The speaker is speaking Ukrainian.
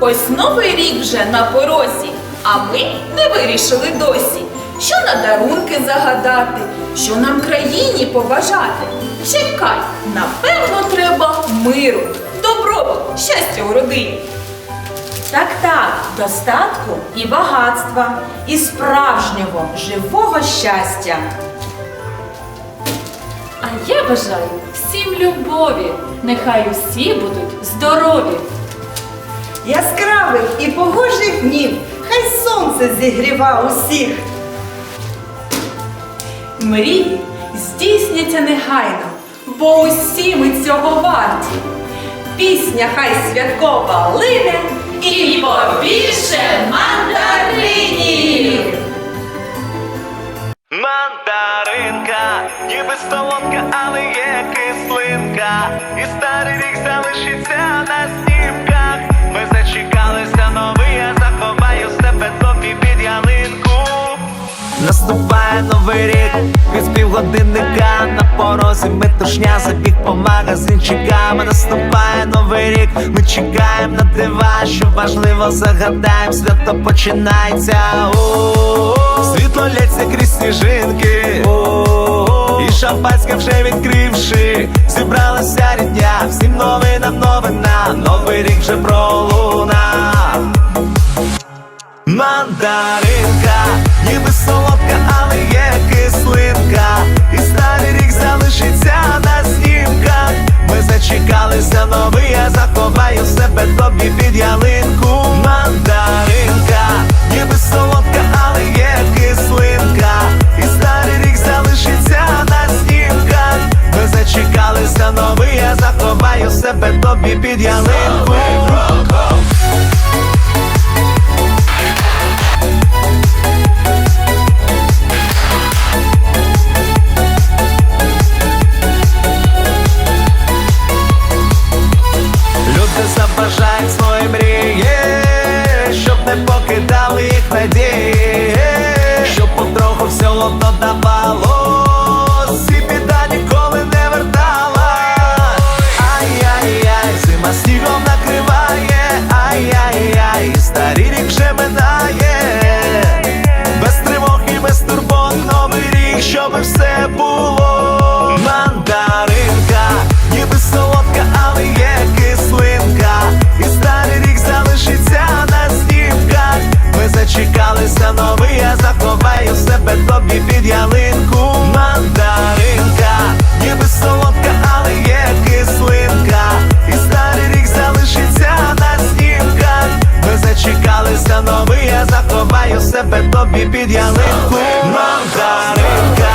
Ось новий рік вже на порозі, а ми не вирішили досі, що на дарунки загадати, що нам країні побажати. Чекай, напевно, треба миру, добробут, щастя у родині. Так, так, достатку і багатства, і справжнього живого щастя. А я бажаю всім любові, нехай усі будуть здорові. Яскравих і погожих днів, хай сонце зігріва усіх. Мрії здійсняться негайно, бо усі ми цього варті. Пісня хай святкова лине і побільше мандаринів! Мандаринка, ніби солодка, але є кислинка. І старий рік залишиться на від півгодинника на порозі метушня забіг по магазинчикам. Наступає новий рік, ми чекаємо на дива, що важливо загадаємо, свято починається. Світло лється крізь сніжинки. І шампанське вже відкривши, зібралася рідня, всім новинам новина, новий рік вже пролунав. Мандаринка, під ялинку. Мандаринка, ніби солодка, але є кислинка. І старий рік залишиться на снімках. Ми зачекалися новий, я заховаю себе тобі під ялинку. Забажають свої мрії, щоб не покидали їх надії, щоб потроху все одно давалось, і біда ніколи не вертала. Ай-яй-яй, зима снігом накриває, ай-яй-яй, рік вже минає, без тривог і без турбот новий рік, щоб все було. Зачекалися новий, я заховаю себе тобі під ялинку. Мандаринка, ніби солодка, але є кислинка. І старий рік залишиться на снімках. Ми зачекалися новий, я заховаю себе тобі під ялинку. Мандаринка.